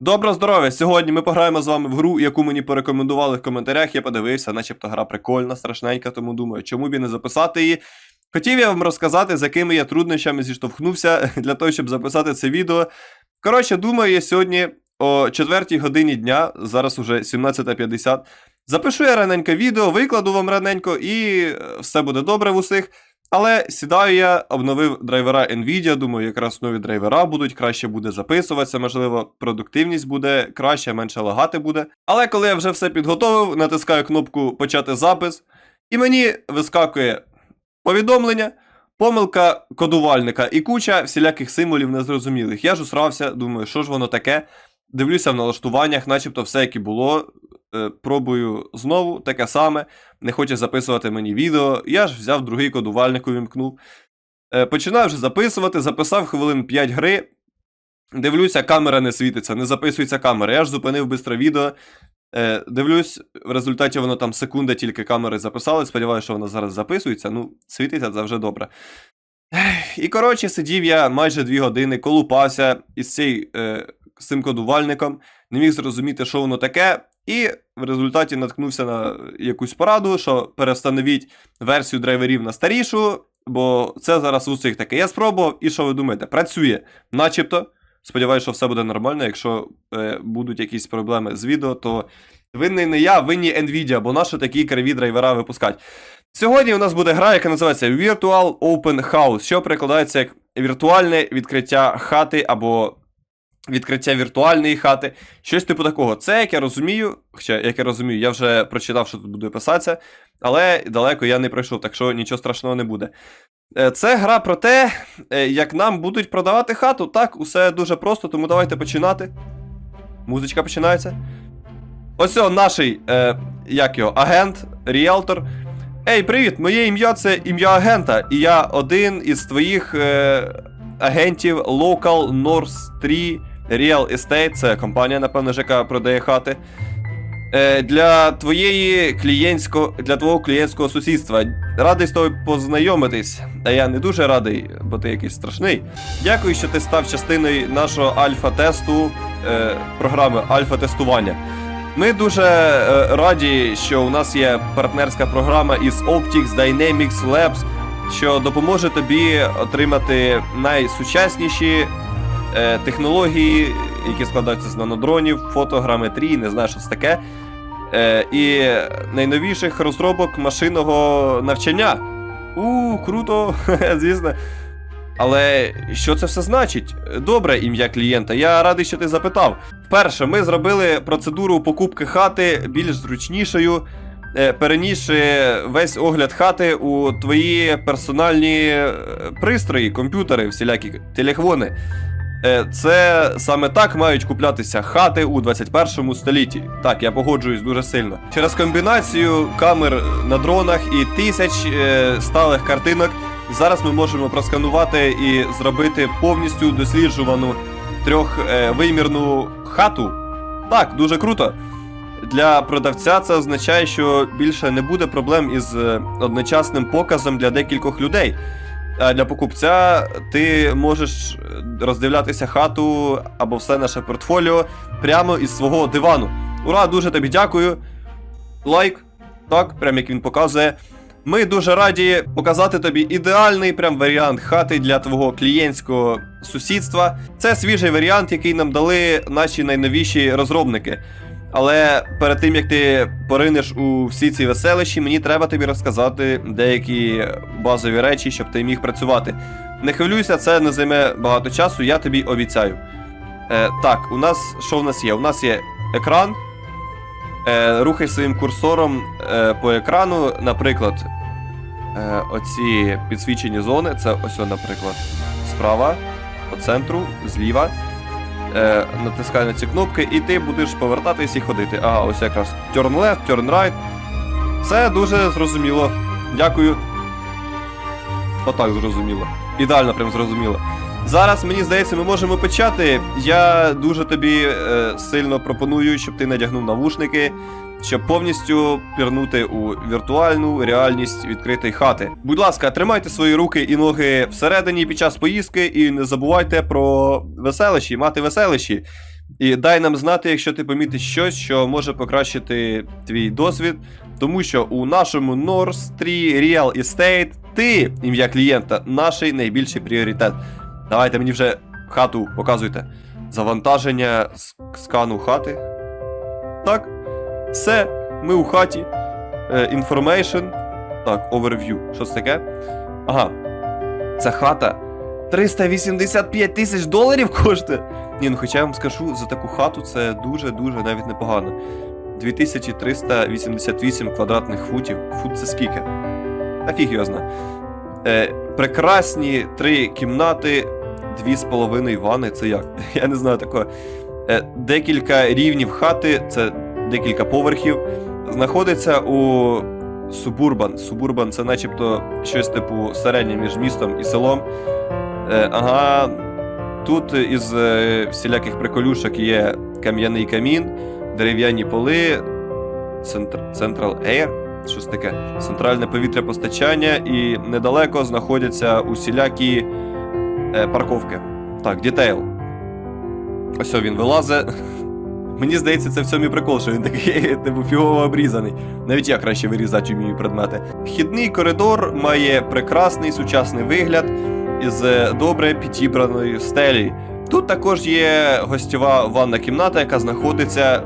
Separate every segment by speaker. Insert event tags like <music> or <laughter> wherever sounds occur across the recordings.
Speaker 1: Добро здоров'я! Сьогодні ми пограємо з вами в гру, яку мені порекомендували в коментарях. Я подивився, начебто гра прикольна, страшненька, тому думаю, чому б і не записати її. Хотів я вам розказати, з якими я труднощами зіштовхнувся <laughs> для того, щоб записати це відео. Коротше, думаю, я сьогодні о 4 годині дня, зараз уже 17.50. Запишу я раненько відео, викладу вам раненько, і е, все буде добре в усіх. Але сідаю я, обновив драйвера Nvidia, думаю, якраз нові драйвера будуть, краще буде записуватися, можливо, продуктивність буде краще, менше лагати буде. Але коли я вже все підготовив, натискаю кнопку Почати запис, і мені вискакує повідомлення, помилка кодувальника і куча всіляких символів незрозумілих. Я ж усрався, думаю, що ж воно таке. Дивлюся в налаштуваннях, начебто все, як і було. Е, Пробую знову таке саме. Не хоче записувати мені відео. Я ж взяв другий кодувальник, увімкнув. Е, Починаю вже записувати, записав хвилин 5 гри. Дивлюся, камера не світиться, не записується камера. Я ж зупинив бистро відео. Е, Дивлюсь, в результаті воно там секунда тільки камери записали. Сподіваюся, що воно зараз записується. Ну, світиться це вже добре. І коротше, сидів я майже 2 години, колупався із е, з цим кодувальником, не міг зрозуміти, що воно таке. І в результаті наткнувся на якусь пораду, що перестановіть версію драйверів на старішу, бо це зараз у всіх таке. Я спробував, і що ви думаєте? Працює, начебто. Сподіваюся, що все буде нормально. Якщо е, будуть якісь проблеми з відео, то винний не я, винні Nvidia, бо наші такі криві драйвера випускать. Сьогодні у нас буде гра, яка називається Virtual Open House, що перекладається як віртуальне відкриття хати або відкриття віртуальної хати. Щось типу такого. Це, як я розумію, хоча, як я розумію, я вже прочитав, що тут буде писатися, але далеко я не пройшов, так що нічого страшного не буде. Е, Це гра про те, е, як нам будуть продавати хату. Так, усе дуже просто, тому давайте починати. Музичка починається. Ось наш, е, як його, агент, ріелтор. Ей, привіт! Моє ім'я це ім'я агента, і я один із твоїх е, агентів Local North 3 Real Estate. Це компанія, напевно, яка продає хати. Е, для твоєї клієнтського, для твого клієнтського сусідства. Радий з тобою познайомитись. А я не дуже радий, бо ти якийсь страшний. Дякую, що ти став частиною нашого альфа-тесту е, програми альфа-тестування. Ми дуже е, раді, що у нас є партнерська програма із Optics Dynamics Labs, що допоможе тобі отримати найсучасніші е, технології, які складаються з нанодронів, фотограметрії, не знаю, що це таке. Е, і найновіших розробок машинного навчання. У, круто, <laughs> звісно. Але що це все значить? Добре, ім'я клієнта. Я радий, що ти запитав. Вперше, ми зробили процедуру покупки хати більш зручнішою, е, перенісши весь огляд хати у твої персональні е, пристрої, комп'ютери, всілякі телефони. Е, Це саме так мають куплятися хати у 21 столітті. Так, я погоджуюсь дуже сильно. Через комбінацію камер на дронах і тисяч е, сталих картинок зараз ми можемо просканувати і зробити повністю досліджувану трьохвимірну хату. Так, дуже круто. Для продавця це означає, що більше не буде проблем із е, одночасним показом для декількох людей. А для покупця ти можеш е, роздивлятися хату або все наше портфоліо прямо із свого дивану. Ура, дуже тобі дякую. Лайк, так, прям як він показує. Ми дуже раді показати тобі ідеальний прям варіант хати для твого клієнтського сусідства. Це свіжий варіант, який нам дали наші найновіші розробники. Але перед тим як ти поринеш у всі ці веселищі, мені треба тобі розказати деякі базові речі, щоб ти міг працювати. Не хвилюйся, це не займе багато часу, я тобі обіцяю. Е, так, у нас що в нас є? У нас є екран. Е, рухай своїм курсором е, по екрану, наприклад, е, оці підсвічені зони. Це ось, наприклад, справа, по центру, зліва. Е, натискай на ці кнопки, і ти будеш повертатись і ходити. Ага, ось якраз turn left, turn right. Це дуже зрозуміло. Дякую. Отак зрозуміло. Ідеально прям зрозуміло. Зараз, мені здається, ми можемо почати. Я дуже тобі е, сильно пропоную, щоб ти надягнув навушники, щоб повністю пірнути у віртуальну реальність відкритої хати. Будь ласка, тримайте свої руки і ноги всередині під час поїздки, і не забувайте про веселищі, мати веселищі. І дай нам знати, якщо ти помітиш щось, що може покращити твій досвід, тому що у нашому North Real Estate ти, ім'я клієнта, наш найбільший пріоритет. Давайте мені вже хату показуйте. Завантаження скану хати. Так. Все, ми у хаті. Е, Information. Так, overview. Що це таке? Ага. Ця хата 385 тисяч доларів коштує. Ні, ну хоча я вам скажу, за таку хату це дуже-дуже навіть непогано. 2388 квадратних футів. Фут це скільки? Та фіг його зна. Е, прекрасні три кімнати, дві з половиною ванни. Це як? <laughs> Я не знаю такого. Е, декілька рівнів хати, це декілька поверхів. Знаходиться у Субурбан. Субурбан це начебто щось типу середнє між містом і селом. Е, ага, тут із е, всіляких приколюшок є кам'яний камін, дерев'яні поли, центр, Central Air, щось таке, центральне повітря постачання, і недалеко знаходяться усілякі е, парковки. Так, дітейл. Ось він вилазить. Мені здається, це в цьому і прикол, що він такий <laughs> типу фігово обрізаний. Навіть я краще вирізати вмію предмети. Вхідний коридор має прекрасний сучасний вигляд із е, добре підібраною стелі. Тут також є гостьова ванна кімната, яка знаходиться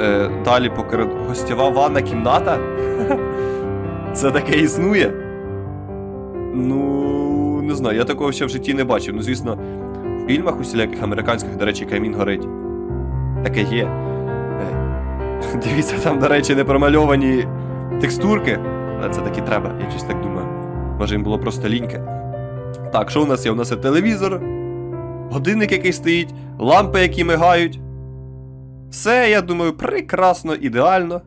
Speaker 1: е, далі по коридору. Гостьова ванна кімната? <laughs> Це таке існує? Ну, не знаю, я такого ще в житті не бачив. Ну, звісно, в фільмах усіляких американських, до речі, камін горить. Таке є. Е, Дивіться, там, до речі, не промальовані текстурки. Але це таки треба, я щось так думаю. Може, їм було просто ліньке. Так, що у нас є? У нас є телевізор, годинник, який стоїть, лампи, які мигають. Все, я думаю, прекрасно, ідеально.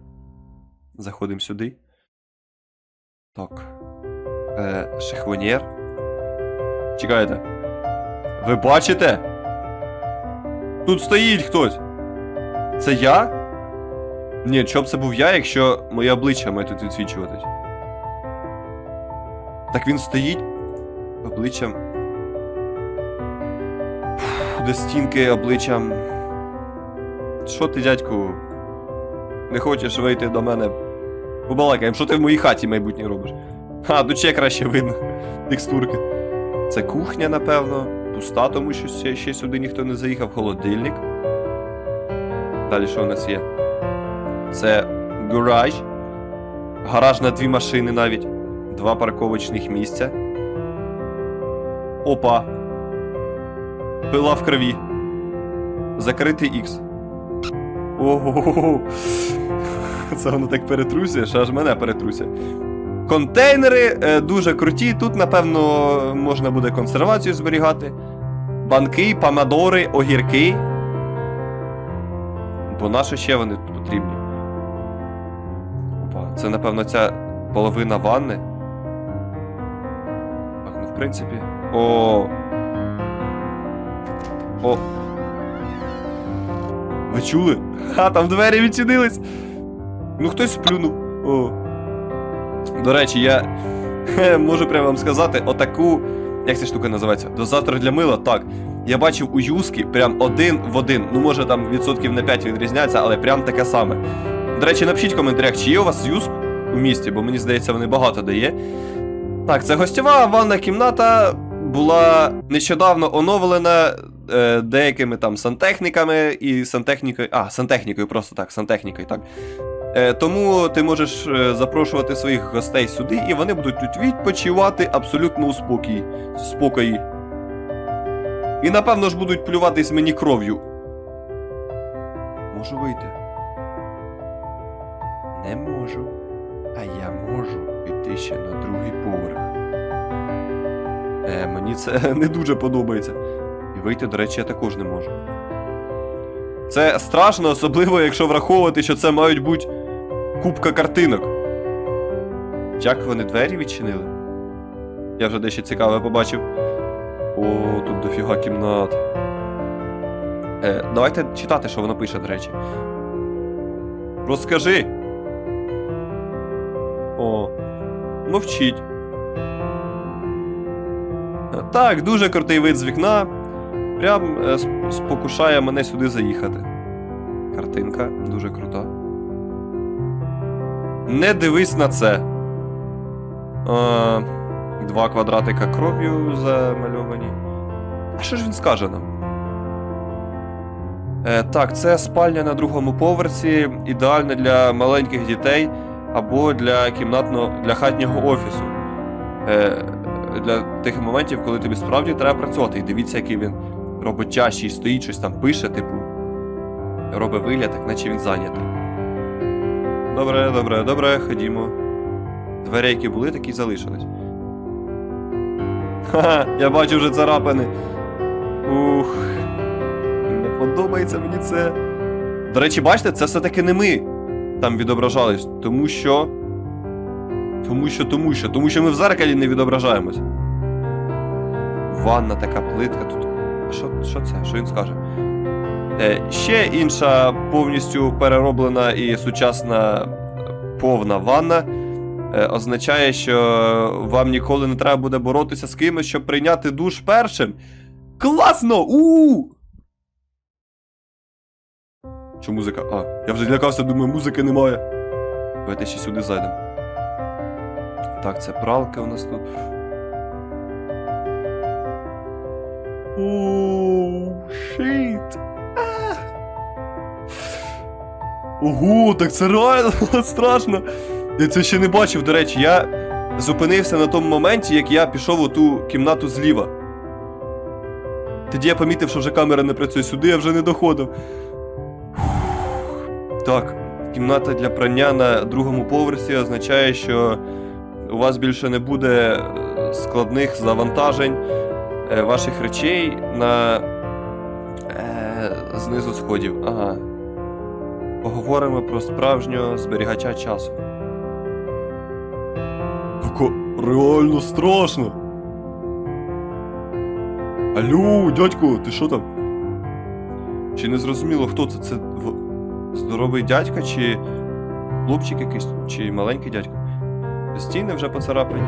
Speaker 1: Заходимо сюди. Так. Е, шихвонєр. Чекайте. Ви бачите? Тут стоїть хтось. Це я? Ні, чоб це був я, якщо моє обличчя має тут відсвічуватись. Так він стоїть обличчям. До стінки обличчям. Що ти, дядьку? Не хочеш вийти до мене? Побалакаємо, що ти в моїй хаті майбутнє робиш? А, тут ще краще видно. <laughs> Текстурки. Це кухня, напевно. Пуста, тому що ще сюди ніхто не заїхав. Холодильник. Далі що у нас є? Це гараж. Гараж на дві машини навіть. Два парковочних місця. Опа. Пила в крові. Закритий Х. Ого. Це воно так перетрусює, що аж мене перетруся. Контейнери е, дуже круті. Тут, напевно, можна буде консервацію зберігати. Банки, помадори, огірки. Бо на ще вони тут потрібні? Опа, це, напевно, ця половина ванни. Так, ну, в принципі. О. О. Ви чули? Ха, там двері відчинились. Ну хтось сплюнув. О. До речі, я <laughs> можу прямо вам сказати, отаку. Як ця штука називається? Дозатор для мила, так. Я бачив у юски прям один в один. Ну, може там відсотків на 5 відрізняється, але прям таке саме. До речі, напишіть в коментарях, чи є у вас юск у місті, бо мені здається, вони багато дає. Так, це гостьова ванна кімната була нещодавно оновлена е, деякими там сантехніками і сантехнікою. А, сантехнікою, просто так, сантехнікою, так. Е, тому ти можеш е, запрошувати своїх гостей сюди, і вони будуть тут відпочивати абсолютно у спокій, спокої. І напевно ж будуть плюватись мені кров'ю. Можу вийти. Не можу. А я можу піти ще на другий поверх. Е, мені це <laughs> не дуже подобається. І вийти, до речі, я також не можу. Це страшно, особливо, якщо враховувати, що це мають бути купка картинок. Як вони двері відчинили? Я вже дещо цікаве побачив. О, тут дофіга кімнат. Е, давайте читати, що воно пише, до речі. Розкажи. О, мовчіть. Е, Так, дуже крутий вид з вікна. прям е, спокушає мене сюди заїхати. Картинка дуже крута. Не дивись на це. А, два квадратика кров'ю замальовані. Що ж він скаже нам? Е, так, це спальня на другому поверсі, ідеальна для маленьких дітей або для кімнатного для хатнього офісу. Е, для тих моментів, коли тобі справді треба працювати. І дивіться, який він роботящий, стоїть, щось там пише, типу. Робить вигляд, так наче він зайнятий. Добре, добре, добре, ходімо. Двері, які були, такі залишились. Ха, я бачу вже царапини. Подобається мені це. До речі, бачите, це все-таки не ми там відображались, тому що. Тому що, тому що, тому що ми в зеркалі не відображаємось. Ванна така плитка тут. Що, що це? Що він скаже? Е, ще інша повністю перероблена і сучасна е, повна ванна е, означає, що вам ніколи не треба буде боротися з кимось, щоб прийняти душ першим. Класно! у Що музика? А, я вже злякався, думаю, музики немає. Давайте ще сюди зайдемо. Так, це пралка у нас тут. Оу, шіт. Ого, так це реально страшно. Я це ще не бачив, до речі, я зупинився на тому моменті, як я пішов у ту кімнату зліва. Тоді я помітив, що вже камера не працює сюди, я вже не доходив. Так, кімната для прання на другому поверсі означає, що у вас більше не буде е, складних завантажень е, ваших речей на е, знизу сходів. Ага. Поговоримо про справжнього зберігача часу. Тако реально страшно. Алло, дядько, ти що там? Чи не зрозуміло, хто це? Це здоровий дядька, чи хлопчик якийсь, чи маленький дядько? Стіни вже поцарапані.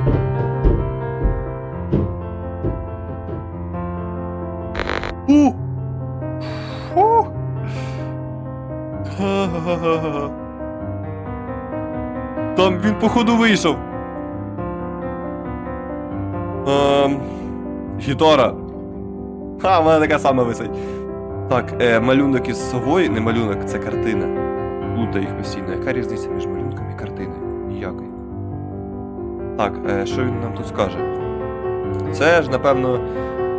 Speaker 1: У! Фу! <laughs> Там він, походу, вийшов. Ем, гітара. Ха, в мене така сама висить. Так, е, малюнок із совою, не малюнок, це картина. Плутаю їх постійно. Яка різниця між малюнком і картиною? Ніякої. Так, е, що він нам тут скаже? Це ж, напевно,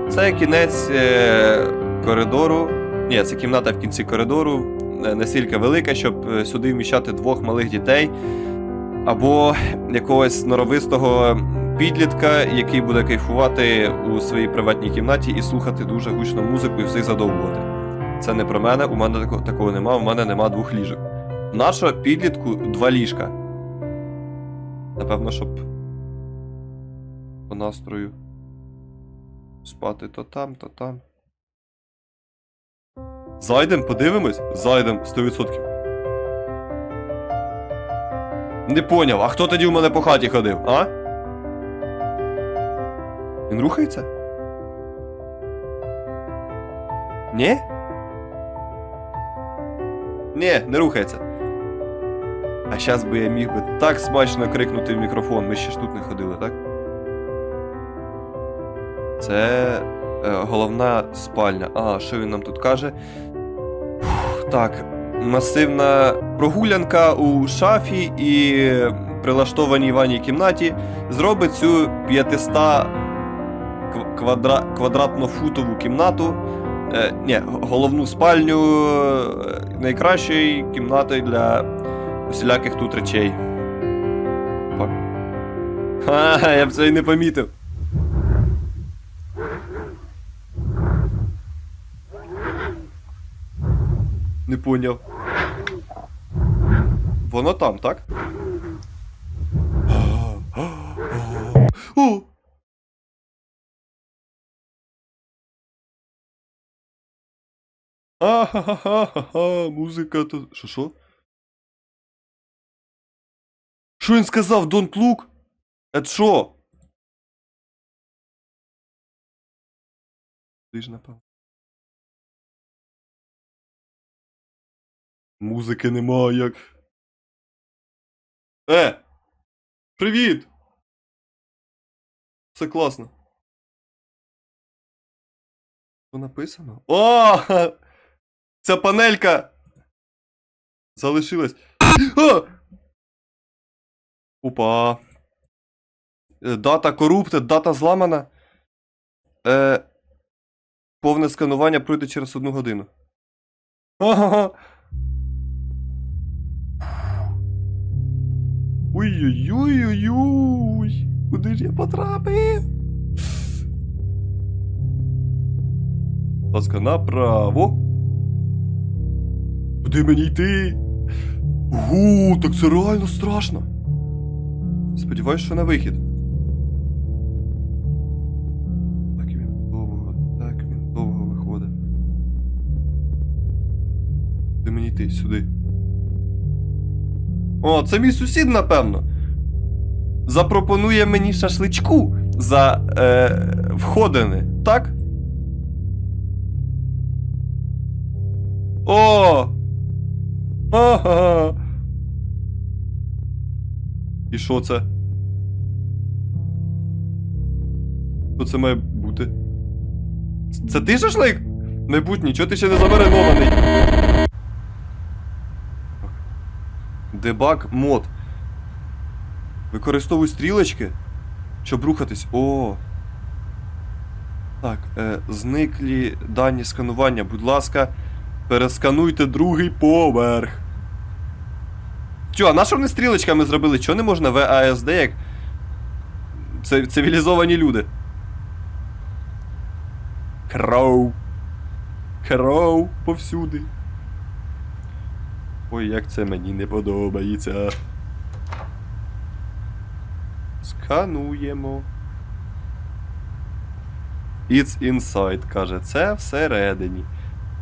Speaker 1: це кінець е, коридору. Ні, це кімната в кінці коридору. е, Настільки велика, щоб е, сюди вміщати двох малих дітей. Або якогось норовистого підлітка, який буде кайфувати у своїй приватній кімнаті і слухати дуже гучну музику і всіх задовбувати. Це не про мене, у мене тако- такого нема, у мене нема двох ліжок. Нашого підлітку два ліжка. Напевно, щоб по настрою спати то там, то там. Зайдем, подивимось? Зайдем 100%. Не поняв, а хто тоді у мене по хаті ходив, а? Він рухається? Ні? Ні, не рухається. А щас би я міг би так смачно крикнути в мікрофон. Ми ще ж тут не ходили, так? Це е, головна спальня. А, що він нам тут каже? Фух, так, масивна прогулянка у шафі і прилаштованій ванній кімнаті зробить цю 500 квадра... квадратно-футову кімнату. Е, ні, головну спальню е, найкращою кімнатою для усіляких тут речей. Ха, я б це і не помітив. Не поняв. Воно там, так? <gasps> О! А-ха-ха-ха-ха, музика то. Шо шо? Що він сказав, Don't Look? Це що? Ти ж напав. Музики немає як. Е! Привіт! Це класно. Що написано? О! Ця панелька! Залишилась. А! Опа. Е, Дата коррупте, дата зламана. Е, повне сканування пройде через одну годину. Ой-ой-ой-ой-ой. Куди ж я потрапив? Будь ласка, направо. Куди мені йти? Гу, так це реально страшно. Сподіваюсь, що на вихід. Так він довго, так він довго виходить. Де мені йти? Сюди. О, це мій сусід, напевно. Запропонує мені шашличку за е, входини, так? О! Ага. <laughs> І що це? Що це має бути? Це ти шашлик? Майбутній, чого ти ще не замаринований? Дебаг мод. Використовуй стрілочки, щоб рухатись. О. Так, е, зниклі дані сканування. Будь ласка, перескануйте другий поверх. Чо, а на вони стрілочками зробили? Чого не можна VASD як цивілізовані люди? Кроу. Кроу повсюди. Ой, як це мені не подобається. Скануємо. It's inside, каже. Це всередині.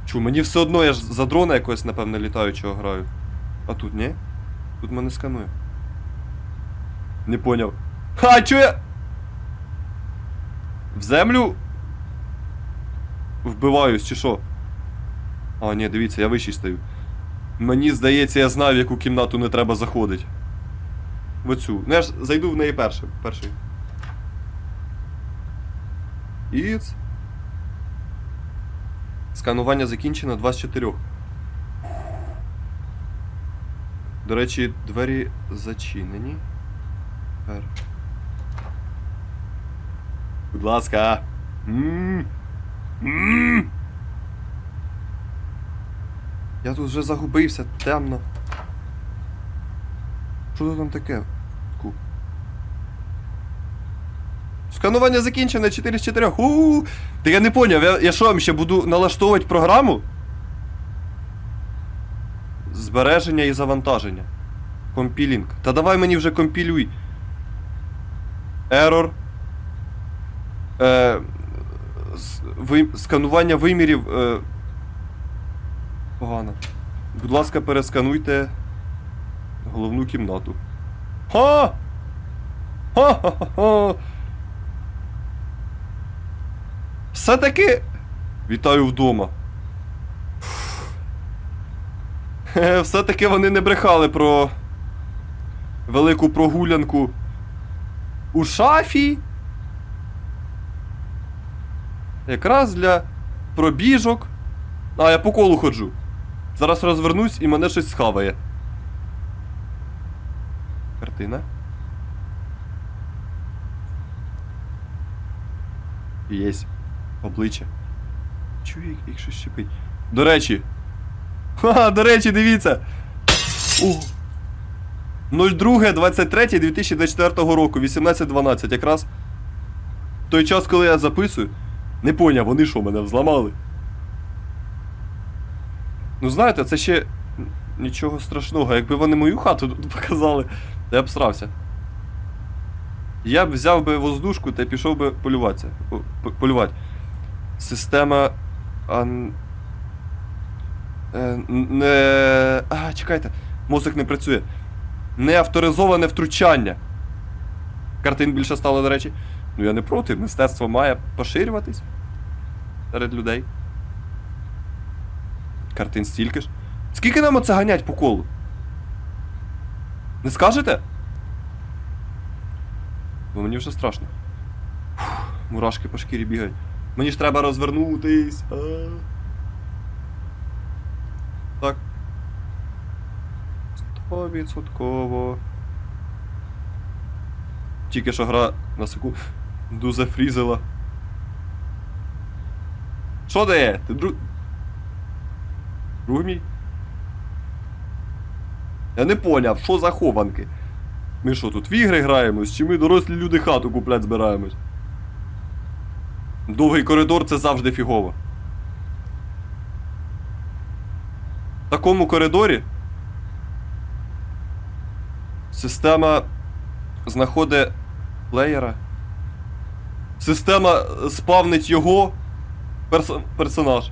Speaker 1: Чу, мені все одно, я ж за дрона якогось, напевно, літаючого граю. А тут ні? Тут мене сканує. Не поняв. Ха, чо я. В землю. Вбиваюсь, чи що? А, ні, дивіться, я вищий стою. Мені здається, я знаю, в яку кімнату не треба заходити. В оцю. Ну я ж зайду в неї першим. Перший. Іц. Сканування закінчено 2 з 4. До речі, двері зачинені. Тепер. Будь ласка. Я тут вже загубився, темно. Що тут там таке? Ку. Сканування закінчене 4 з 4. у Та я не поняв, я що вам ще буду налаштовувати програму? Збереження і завантаження. Компілінг. Та давай мені вже компілюй. Error. Е, ви, сканування вимірів. Е, погано. Будь ласка, перескануйте головну кімнату. Ха! Ха-ха-ха! Все-таки. Вітаю вдома. Все-таки вони не брехали про велику прогулянку у шафі. Якраз для пробіжок. А, я по колу ходжу. Зараз розвернусь і мене щось схаває. Картина. Єсть. Обличчя. Чую, як щось щепить. До речі. Ха, до речі, дивіться. О. 02.23.2024 року, 18.12. Якраз той час, коли я записую. Не поняв, вони що, мене взламали? Ну знаєте, це ще нічого страшного. Якби вони мою хату тут показали, я б срався. Я б взяв би воздушку та пішов би полюватися. По- по- Полювати. Система. Ан... Е, не... А, чекайте, мозок не працює. Неавторизоване втручання. Картин більше стало, до речі. Ну я не проти, мистецтво має поширюватись серед людей. Картин стільки ж. Скільки нам оце ганять по колу? Не скажете? Бо мені вже страшно. Фух, мурашки по шкірі бігають. Мені ж треба розвернутись. А -а -а. 100%. Тільки що гра на секунду дуже фрізила. Що де? Ти друг... Друг мій? Я не поняв, що за хованки? Ми що тут в ігри граємось, чи ми дорослі люди хату куплять збираємось? Довгий коридор це завжди фігово. В такому коридорі система знаходить плеєра. Система спавнить його перс- персонаж.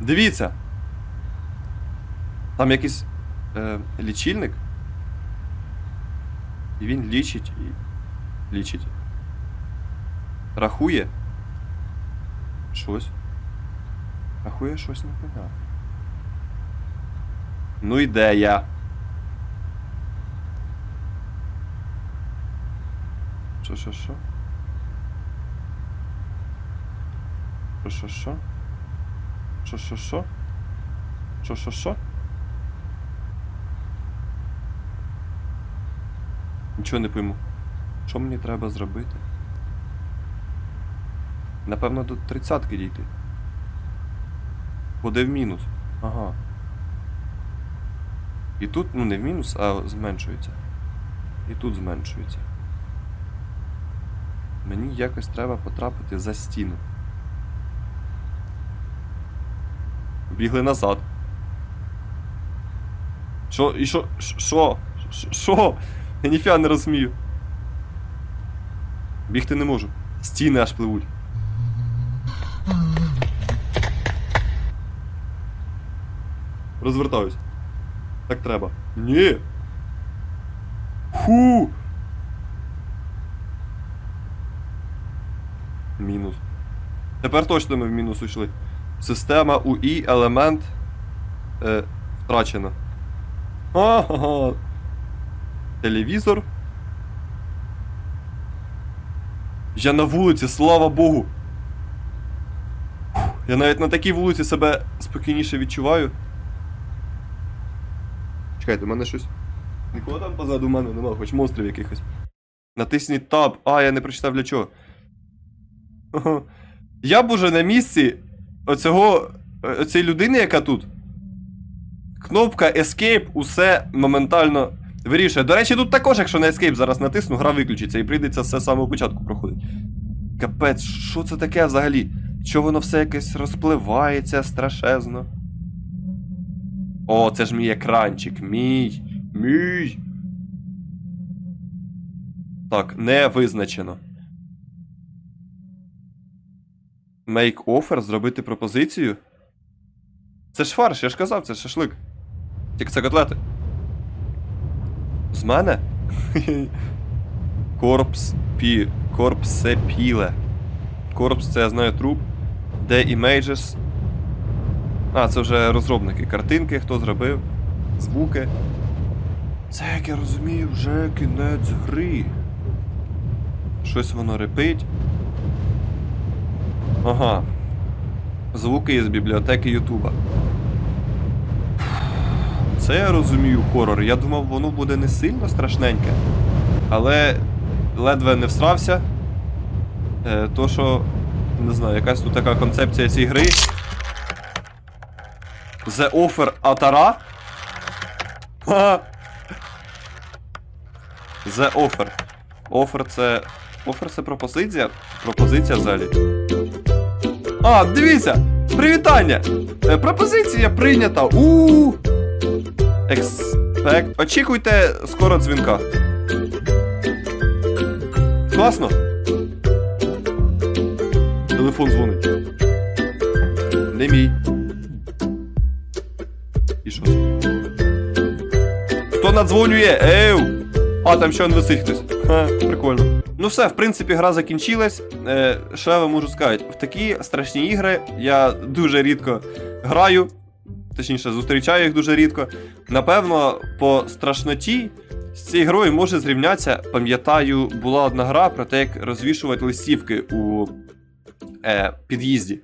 Speaker 1: Дивіться. Там якийсь е, лічильник. І він лічить і. лічить. Рахує. Щось. Рахує щось непонятне. Ну ідея. Що, що, що? Що, що, що? Що, що, що? Що, що, що? Нічого не пойму. Що мені треба зробити? Напевно, до тридцятки дійти. Буде в мінус. Ага. І тут, ну не в мінус, а зменшується. І тут зменшується. Мені якось треба потрапити за стіну. Бігли назад. Що? І що? Що? Що? Я ніфіга не розумію. Бігти не можу. Стіни аж пливуть. Розвертаюсь. Так треба. Ні. Фу. Мінус. Тепер точно ми в мінус уйшли. Система УІ елемент е, втрачена. Ага. Телевізор. Я на вулиці, слава Богу. Я навіть на такій вулиці себе спокійніше відчуваю. Чекайте, у мене щось. Нікого там позаду мене нема, хоч монстрів якихось. Натисніть Tab. А, я не прочитав для чого. Я б уже на місці оцього. оцієї людини, яка тут. Кнопка Escape усе моментально вирішує. До речі, тут також, якщо на Escape зараз натисну, гра виключиться і прийдеться все з самого початку проходити. Капець, що це таке взагалі? Що воно все якесь розпливається страшезно? О, це ж мій екранчик. Мій. Мій. Так, не визначено. Make offer, зробити пропозицію. Це ж фарш, я ж казав, це шашлик. Тільки це котлети. З мене? <laughs> Корпс пі. Корпсе піле. Корпс це я знаю труп. Де Images. А, це вже розробники. Картинки, хто зробив. Звуки. Це, як я розумію, вже кінець гри. Щось воно репить. Ага. Звуки із бібліотеки Ютуба. Це я розумію хорор. Я думав, воно буде не сильно страшненьке. Але ледве не всрався. Е, то, що. Не знаю, якась тут така концепція цієї гри. The Offer Атара. The Offer. Offer це. Offer це пропозиція? Пропозиція взагалі. А, дивіться! Привітання! Е, пропозиція прийнята! у Експект. Очікуйте скоро дзвінка. Класно? Телефон дзвонить. Не мій. І що? Хто надзвонює? Еу! А, там ще он висить хтось. Ха, прикольно. Ну все, в принципі, гра закінчилась. Е, що я вам можу сказати? В такі страшні ігри я дуже рідко граю. точніше, зустрічаю їх дуже рідко. Напевно, по страшноті з цією грою може зрівнятися. Пам'ятаю, була одна гра про те, як розвішувати листівки у е, під'їзді.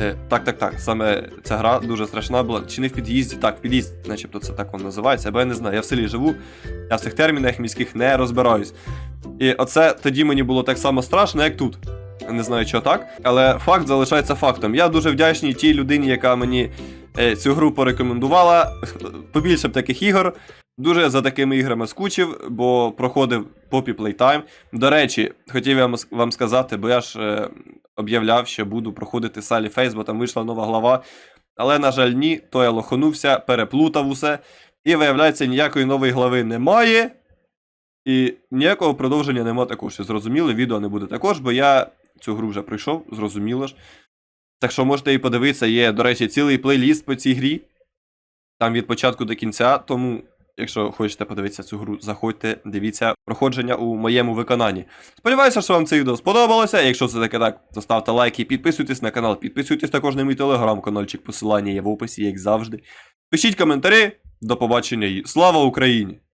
Speaker 1: Е, так, так, так. Саме ця гра дуже страшна була. Чи не в під'їзді? Так, під'їзд, начебто це так воно називається, або я не знаю. Я в селі живу, я в цих термінах міських не розбираюсь. І оце тоді мені було так само страшно, як тут. Не знаю, що так, але факт залишається фактом. Я дуже вдячний тій людині, яка мені е, цю гру порекомендувала. Побільше б таких ігор. Дуже за такими іграми скучив, бо проходив Poppy Playtime. До речі, хотів я вам сказати, бо я ж е, об'являв, що буду проходити Салі Фейс, бо там вийшла нова глава. Але, на жаль, ні, то я лоханувся, переплутав усе. І виявляється, ніякої нової глави немає. І ніякого продовження нема також. І Зрозуміли, відео не буде також, бо я цю гру вже пройшов, зрозуміло ж. Так що можете і подивитися, є, до речі, цілий плейліст по цій грі. Там від початку до кінця, тому, якщо хочете подивитися цю гру, заходьте, дивіться проходження у моєму виконанні. Сподіваюся, що вам це відео сподобалося. Якщо це таке так, то ставте лайки, підписуйтесь на канал, підписуйтесь також на мій телеграм-каналчик, посилання є в описі, як завжди. Пишіть коментарі, до побачення і слава Україні!